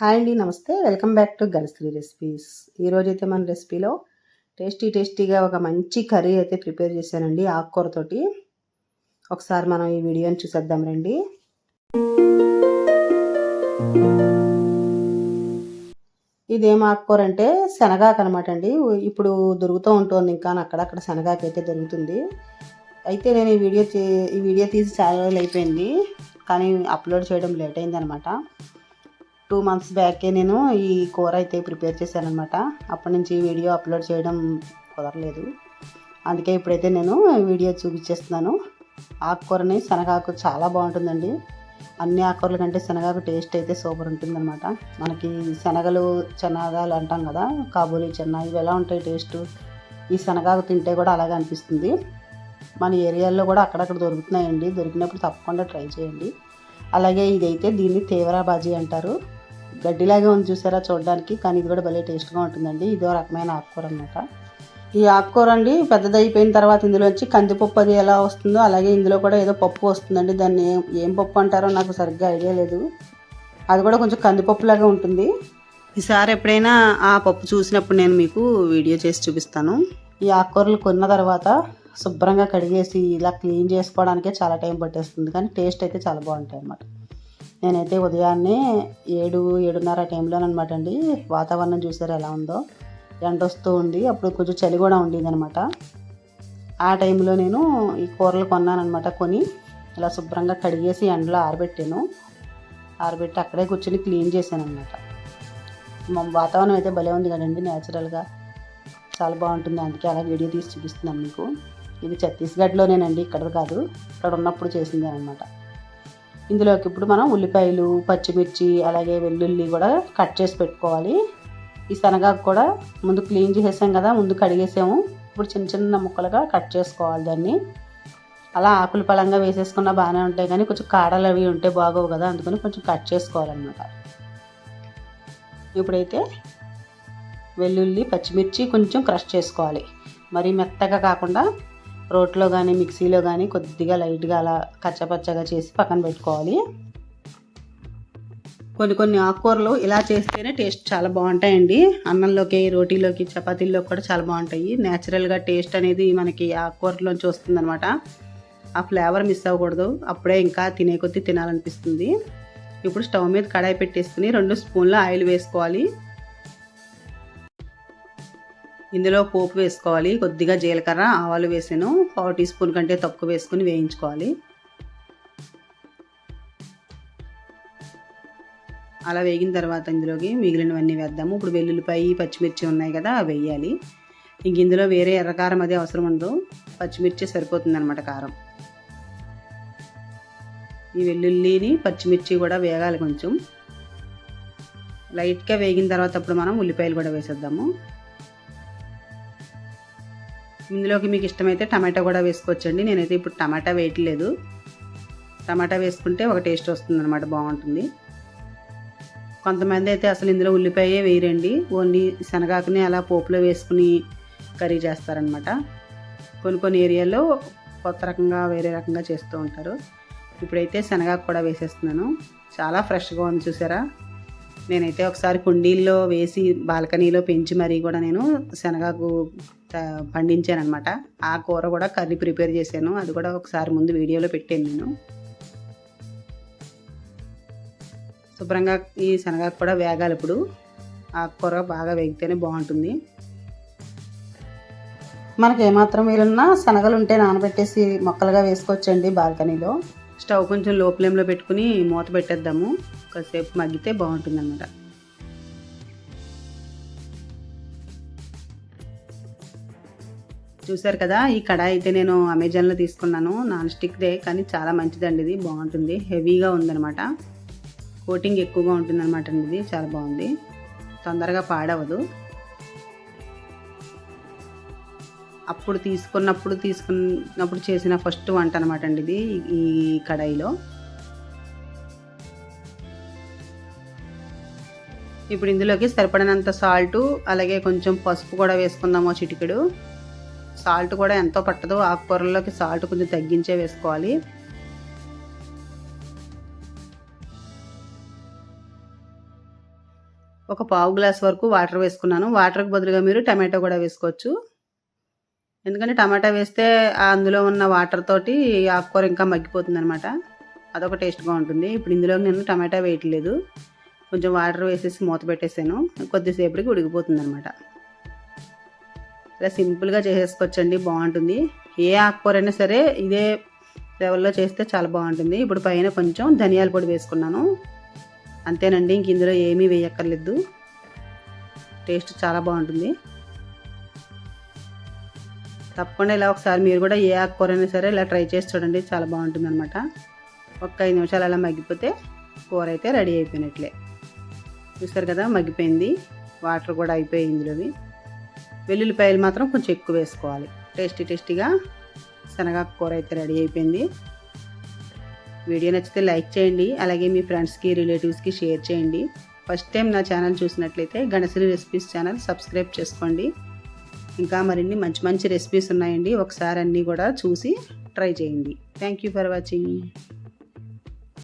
Hi అండి నమస్తే. Welcome back to Ganashri recipes. ఈరోజు అయితే మన రెసిపీలో టేస్టీ టేస్టీగా ఒక మంచి కర్రీ అయితే ప్రిపేర్ చేశానండి ఆకుకూరతోటి. ఒకసారి మనం ఈ వీడియోని చూసేద్దాం రండి. ఇదేం ఆకుకూర అంటే శనగాకు అనమాట అండి. ఇప్పుడు దొరుకుతూ ఉంటుంది ఇంకా అక్కడక్కడ శనగాకు అయితే దొరుకుతుంది. అయితే నేను ఈ వీడియో ఈ వీడియో తీసి చాలా రోజులు అయిపోయింది కానీ అప్లోడ్ చేయడం లేట్ అయిందనమాట టూ మంత్స్ బ్యాకే నేను ఈ కూర అయితే ప్రిపేర్ చేశానమాట అప్పటి నుంచి వీడియో అప్లోడ్ చేయడం కుదరలేదు. అందుకే ఇప్పుడైతే నేను వీడియో చూపించేస్తున్నాను. ఆకుకూరని శనగాకు చాలా బాగుంటుందండి. అన్ని ఆకుకూరల కంటే శనగాకు టేస్ట్ అయితే సూపర్ ఉంటుందన్నమాట. మనకి శనగలు చెనగాలు అంటాం కదా కాబూలి చెన్న ఇవి ఎలా ఉంటాయి టేస్ట్? ఈ శనగాకు తింటే కూడా అలాగే అనిపిస్తుంది. మన ఏరియాల్లో కూడా అక్కడక్కడ దొరుకుతున్నాయండి. దొరికినప్పుడు తప్పకుండా ట్రై చేయండి. అలాగే ఇదైతే దీన్ని తీవ్ర బాజీ అంటారు. గడ్డిలాగే ఉంది చూసారా చూడడానికి కానీ ఇది కూడా భలే టేస్ట్గా ఉంటుందండి. ఇదో రకమైన ఆకుకూర అనమాట ఈ ఆకుకూర అండి పెద్దదైపోయిన తర్వాత ఇందులోంచి కందిపప్పు అది ఎలా వస్తుందో అలాగే ఇందులో కూడా ఏదో పప్పు వస్తుందండి. దాన్ని ఏం ఏం పప్పు అంటారో నాకు సరిగ్గా ఐడియా లేదు. అది కూడా కొంచెం కందిపప్పులాగా ఉంటుంది. ఈసారి ఎప్పుడైనా ఆ పప్పు చూసినప్పుడు నేను మీకు వీడియో చేసి చూపిస్తాను. ఈ ఆకుకూరలు కొన్న తర్వాత శుభ్రంగా కడిగేసి ఇలా క్లీన్ చేసుకోవడానికే చాలా టైం పట్టేస్తుంది. కానీ టేస్ట్ అయితే చాలా బాగుంటాయి అన్నమాట. నేనైతే ఉదయాన్నే ఏడు ఏడున్నర టైంలో అనమాట అండి. వాతావరణం చూసారు ఎలా ఉందో? ఎండ వస్తూ ఉంది. అప్పుడు కొంచెం చలి కూడా ఉండిందనమాట ఆ టైంలో నేను ఈ కూరలు కొన్నానమాట కొని ఇలా శుభ్రంగా కడిగేసి ఎండలో ఆరబెట్టాను. ఆరబెట్టి అక్కడే కూర్చొని క్లీన్ చేశాను అనమాట వాతావరణం అయితే భలే ఉంది కదండి న్యాచురల్గా చాలా బాగుంటుంది. అందుకే అలా వీడియో తీసి చూపిస్తున్నాను మీకు. ఇది ఛత్తీస్గఢ్లోనేనండి. ఇక్కడ కాదు. ఇక్కడ ఉన్నప్పుడు చేసింది అనమాట. ఇందులోకి ఇప్పుడు మనం ఉల్లిపాయలు పచ్చిమిర్చి అలాగే వెల్లుల్లి కూడా కట్ చేసి పెట్టుకోవాలి. ఈ శనగాకు కూడా ముందు క్లీన్ చేసేసాం కదా ముందు కడిగేసాము. ఇప్పుడు చిన్న చిన్న ముక్కలుగా కట్ చేసుకోవాలి దాన్ని. అలా ఆకులు పలంగా వేసేసుకున్న బాగానే ఉంటాయి కానీ కొంచెం కాడలు అవి ఉంటే బాగోవు కదా అందుకని కొంచెం కట్ చేసుకోవాలన్నమాట. ఇప్పుడైతే వెల్లుల్లి పచ్చిమిర్చి కొంచెం క్రష్ చేసుకోవాలి. మరీ మెత్తగా కాకుండా రోట్లో కానీ మిక్సీలో కానీ కొద్దిగా లైట్గా అలా కచ్చపచ్చగా చేసి పక్కన పెట్టుకోవాలి. కొన్ని కొన్ని ఆకుకూరలు ఇలా చేస్తేనే టేస్ట్ చాలా బాగుంటాయండి. అన్నంలోకి రోటీలోకి చపాతీల్లోకి కూడా చాలా బాగుంటాయి. న్యాచురల్గా టేస్ట్ అనేది మనకి ఆకుకూరలోంచి వస్తుందనమాట ఆ ఫ్లేవర్ మిస్ అవ్వకూడదు. అప్పుడే ఇంకా తినే కొద్దీ తినాలనిపిస్తుంది. ఇప్పుడు స్టవ్ మీద కడాయి పెట్టేసుకుని రెండు స్పూన్ల ఆయిల్ వేసుకోవాలి. ఇందులో పోపు వేసుకోవాలి కొద్దిగా జీలకర్ర ఆవాలు వేసాను. పావు టీ స్పూన్ కంటే తక్కువ వేసుకుని వేయించుకోవాలి. అలా వేగిన తర్వాత ఇందులోకి మిగిలినవన్నీ వేద్దాము. ఇప్పుడు వెల్లుల్లిపాయ పచ్చిమిర్చి ఉన్నాయి కదా అవి వేయాలి. ఇంక ఇందులో వేరే ఎర్రకారం అది అవసరం ఉండదు. పచ్చిమిర్చి సరిపోతుంది అనమాట కారం. ఈ వెల్లుల్లిని పచ్చిమిర్చి కూడా వేగాలి కొంచెం. లైట్గా వేగిన తర్వాత అప్పుడు మనం ఉల్లిపాయలు కూడా వేసేద్దాము. ఇందులోకి మీకు ఇష్టమైతే టమాటా కూడా వేసుకోవచ్చండి. నేనైతే ఇప్పుడు టమాటా వేయట్లేదు. టమాటా వేసుకుంటే ఒక టేస్ట్ వస్తుంది అనమాట బాగుంటుంది. కొంతమంది అయితే అసలు ఇందులో ఉల్లిపాయే వేయరండి. ఓన్లీ శనగాకుని అలా పోపులో వేసుకుని కర్రీ చేస్తారనమాట కొన్ని కొన్ని ఏరియాలో కొత్త రకంగా వేరే రకంగా చేస్తూ ఉంటారు. ఇప్పుడైతే శనగాకు కూడా వేసేస్తున్నాను. చాలా ఫ్రెష్గా ఉంది చూసారా? నేనైతే ఒకసారి కుండీల్లో వేసి బాల్కనీలో పెంచి మరీ కూడా నేను శనగాకు పండించాను అనమాట ఆ కూర కూడా కర్రీ ప్రిపేర్ చేశాను. అది కూడా ఒకసారి ముందు వీడియోలో పెట్టాను నేను. శుభ్రంగా ఈ శనగాకు కూడా వేగాలి ఇప్పుడు. ఆ కూర బాగా వేగితేనే బాగుంటుంది. మనకి ఏమాత్రం వీలున్నా శనగలు ఉంటే నానబెట్టేసి మొక్కలుగా వేసుకోవచ్చండి బాల్కనీలో. స్టవ్ కొంచెం లో ఫ్లేమ్లో పెట్టుకుని మూత పెట్టేద్దాము. కాసేపు మగ్గితే బాగుంటుంది అన్నమాట చూసారు కదా ఈ కడాయి అయితే నేను అమెజాన్లో తీసుకున్నాను. నాన్ స్టిక్దే కానీ చాలా మంచిదండి ఇది. బాగుంటుంది. హెవీగా ఉందనమాట కోటింగ్ ఎక్కువగా ఉంటుంది అనమాట ఇది. చాలా బాగుంది. తొందరగా పాడవదు. అప్పుడు తీసుకున్నప్పుడు తీసుకున్నప్పుడు చేసిన ఫస్ట్ వంట అనమాట అండి ఇది ఈ కడాయిలో. ఇప్పుడు ఇందులోకి సరిపడినంత సాల్టు అలాగే కొంచెం పసుపు కూడా వేసుకుందాము చిటికెడు. సాల్ట్ కూడా ఎంతో పట్టదు ఆకుకూరల్లోకి సాల్ట్ కొంచెం తగ్గించే వేసుకోవాలి. ఒక పావు గ్లాస్ వరకు వాటర్ వేసుకున్నాను. వాటర్కి బదులుగా మీరు టమాటో కూడా వేసుకోవచ్చు. ఎందుకంటే టమాటా వేస్తే అందులో ఉన్న వాటర్ తోటి ఆకుకూర ఇంకా మగ్గిపోతుంది అనమాట అదొక టేస్ట్గా ఉంటుంది. ఇప్పుడు ఇందులో నేను టమాటా వేయట్లేదు. కొంచెం వాటర్ వేసేసి మూత పెట్టేసాను. కొద్దిసేపటికి ఉడికిపోతుంది అనమాట ఇలా సింపుల్గా చేసేసుకోవచ్చండి బాగుంటుంది. ఏ ఆకుకూర అయినా సరే ఇదే లెవెల్లో చేస్తే చాలా బాగుంటుంది. ఇప్పుడు పైన కొంచెం ధనియాల పొడి వేసుకున్నాను. అంతేనండి ఇంక ఇందులో ఏమీ వేయక్కర్లేదు. టేస్ట్ చాలా బాగుంటుంది. తప్పకుండా ఇలా ఒకసారి మీరు కూడా ఏ ఆకుకూర అయినా సరే ఇలా ట్రై చేసి చూడండి చాలా బాగుంటుంది అనమాట ఒక్క ఐదు నిమిషాలు అలా మగ్గిపోతే కూర అయితే రెడీ అయిపోయినట్లే. చూస్తారు కదా మగ్గిపోయింది. వాటర్ కూడా అయిపోయి ఇందులోవి. వెల్లుల్లిపాయలు మాత్రం కొంచెం ఎక్కువ వేసుకోవాలి. టేస్టీ టేస్టీగా శనగాకు కూర అయితే రెడీ అయిపోయింది. వీడియో నచ్చితే లైక్ చేయండి అలాగే మీ ఫ్రెండ్స్కి రిలేటివ్స్కి షేర్ చేయండి. ఫస్ట్ టైం నా ఛానల్ చూసినట్లయితే గణశ్రీ రెసిపీస్ ఛానల్ సబ్స్క్రైబ్ చేసుకోండి. ఇంకా మరిన్ని మంచి మంచి రెసిపీస్ ఉన్నాయండి ఒకసారి అన్నీ కూడా చూసి ట్రై చేయండి. Thank you for watching.